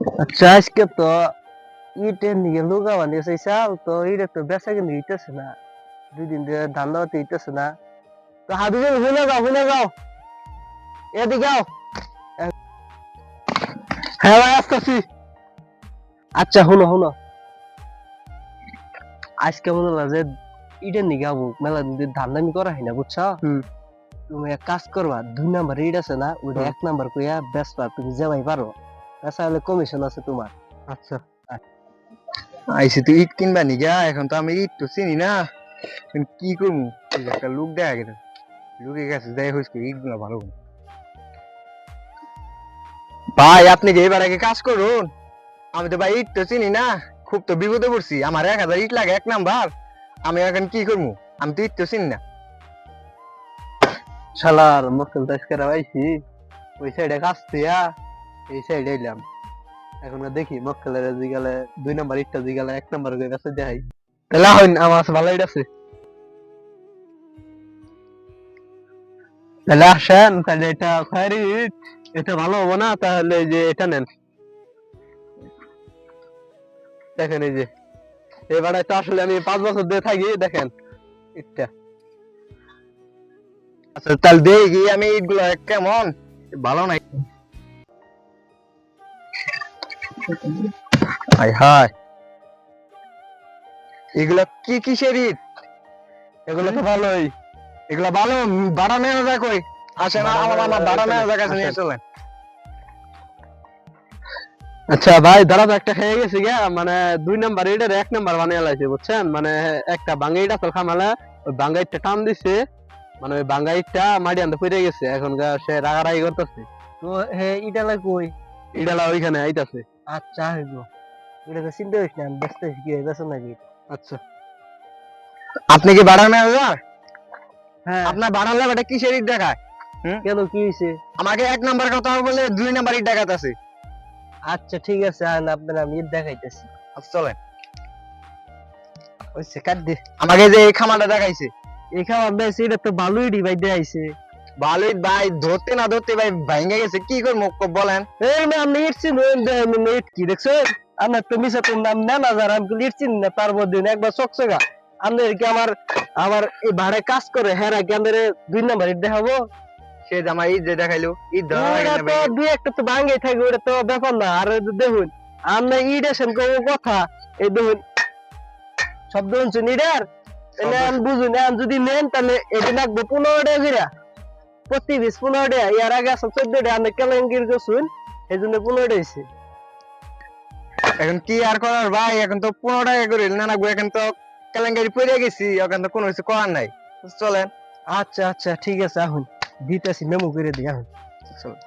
আচ্ছা আজকে তো ইটের নিয়ে লুগা বানিয়েছে চাল তো ইটে তো বেচা কিন্তু ইটেছে না দুই দিন ধরে ধান দেওয়াতে ইটেছে না। তো হাবিবে শুনে যাও শুনে যাও। এদিকে যাও হ্যাঁ ভাই আসতেছি। আচ্ছা শুনো শুনো আজকে মনে হলো যে ইটের নিয়ে যাব মেলা দিন ধান দামি করা হয় না বুঝছ। তুমি এক কাজ করবা দুই নাম্বার ইট আছে না ওইটা এক নাম্বার কইয়া বেচবা তুমি যাবাই পারো। বেচা হলে কমিশন আছে তোমার। আচ্ছা। আইসি তো ইট কিনবা নিগা এখন তো আমি ইট তো চিনি না। কি করব? একটা লুক দেখা গেছে। লুকে গেছে যাই হয়েছে ইটগুলা ভালো ভাই আপনি যে এবার আগে কাজ করুন। আমি তো ভাই ইট তো চিনি না। খুব তো বিপদে পড়ছি। আমার এক হাজার ইট লাগে এক নাম্বার। আমি এখন কি করব? আমি তো ইট তো চিনি না। শালার মক্কেল দাস করে পাইছি? ওই সাইডে কাজ দিয়া এই সাইডে এলাম। এখন দেখি মক্কেলের জিগালে দুই নাম্বার ইটটা জিগালে এক নাম্বার করে কাছে দেখাই। তাহলে হইন, আমার ভালো আছে। তাহলে আসেন, তাহলে এটা এটা ভালো না, তাহলে যে এটা নেন। দেখেন এই যে। এবারে তো আসলে আমি পাঁচ বছর দিয়ে থাকি, দেখেন ইটটা। আচ্ছা তাহলে দেখি আমি ইটগুলা কেমন। ভালো নাই। এগুলা কি কিসের ইট এগুলো তো ভালোই। এগুলা ভালো কই? আসেন আমার আমার নিয়ে চলেন। আচ্ছা ভাই দাঁড়া একটা খেয়ে গেছি গা মানে দুই নাম্বার এটার এক নাম্বার বানিয়ে লাইছে বুঝছেন? মানে একটা বাঙ্গাইটা তো খামালা ওই বাঙ্গাইটটা টান দিছে। মানে ওই বাঙ্গাইটটা মাটি আনতে পড়ে গেছে। এখন সে রাগারাগি করতেছে। তো হে ইটালা কই? ইটালা ওইখানে আইতাছে। আচ্ছা হইব এটা তো চিন্তা করিস না? আমি ব্যস্ত কি হইতাছে নাকি আচ্ছা। আপনি কি হ্যাঁ। আপনার লেবাটা কিসের ইট দেখায়? কেন কি হইছে আমাকে এক নাম্বার কথা বলে দুই নাম্বার ইট আচ্ছা ঠিক আছে আন আপনার আমি ইট দেখাইতেছি। আচ্ছা চলেন। ওইছে কাট দে। আমাকে যে এই খামারটা দেখাইছে। এই দেয়ছে এটা তো ভালোই ডিভাইড দেয়াইছে ভালো ইট ভাই ধরতে না ধরতে ভাই ভাঙ্গে গেছে কি করব ক- বলেন। এই না আমি ইট চিনি আমি ইট কি দেখছ আমার তো মিশা তোর নাম না না যার আমি ইট না তার মধ্যে না একবার চকচকা আমাদের কি আমার আমার এই ভাড়ায় কাজ করে হ্যাঁ কি আমাদের দুই নাম্বার ইট দেখাবো। সে আমার ইট যে দেখাইলো ইট ধরা লাগে তো দুই একটা তো ভাঙ্গে থাকে ওটা তো ব্যাপার না। আর দেখুন আমরা এসেন কোনো কথা। এই দেখুন শব্দ শুনছেন আমি বুঝুন আমি যদি নেন তাহলে এটি লাগবে পনেরো টাকা করে। প্রতি বিশ পনেরো টাকা ইয়ার আগে আছে চোদ্দ টাকা আমি কেলেঙ্কির করছুন এই জন্য পনেরো টাকা। এখন কি আর করার ভাই? এখন তো পনেরো টাকা করে না না এখন তো কেলেঙ্কারি পড়ে গেছি এখন তো কোনো কিছু করার নাই। চলেন। আচ্ছা আচ্ছা ঠিক আছে এখন দিতেছি মেমো করে দিই এখন চলেন।